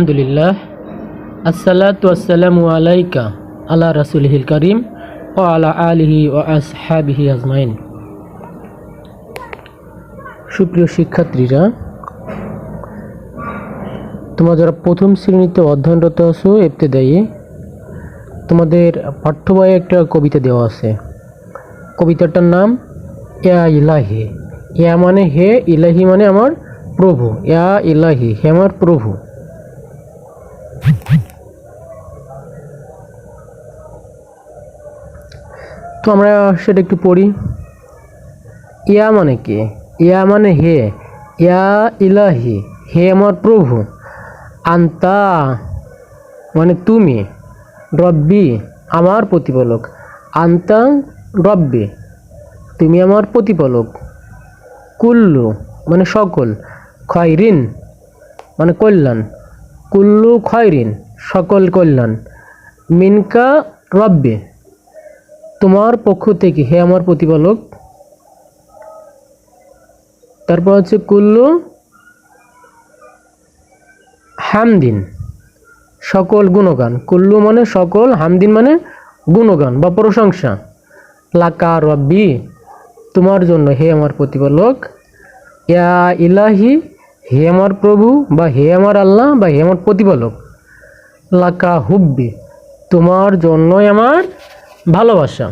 আলহামদুলিল্লাহ। আসসালাতু আসসালামু আলাইকা আলা রাসুলহিল করিম ও আলা আলিহি ও আসহাবিহি আজমাইন। সুপ্রিয় শিক্ষার্থীরা, তোমরা যারা প্রথম শ্রেণীতে অধ্যয়নরত আছো এফতেদায়ী তোমাদের পাঠ্য বইয়ে একটা কবিতা দেওয়া আছে। কবিতাটার নাম, ইয়া ইলাহি। ইয়া মানে হে, ইলাহি মানে আমার প্রভু। ইয়া ইলাহি, হে আমার প্রভু। তো আমরা সেটা একটু পড়ি। ইয়া মানে কে? ইয়া মানে হে। ইয়া ইলাহি। হে আমার প্রভু। আন্তা মানে তুমি। রব্বি আমার প্রতিপালক। আন্তা রব্বি। তুমি আমার প্রতিপালক। কুল্লু মানে সকল। খয়রিন মানে কল্যাণ। কুল্লু খয়রিন, সকল কল্যাণ। মিনকা রব্বে। তোমার পক্ষ থেকে, হে আমার প্রতিপালক, তারপর হচ্ছে কুল্লু হামদিন, সকল গুণগান। কুল্লু মানে সকল, হামদিন মানে গুণগান বা প্রশংসা। লাকা রব্বি, তোমার জন্য, হে আমার প্রতিপালক, ইয়া ইলাহি, হে আমার প্রভু বা হে আমার আল্লাহ বা হে আমার প্রতিপালক। লাকা হুব্বি, তোমার জন্যই আমার ভালোবাসা।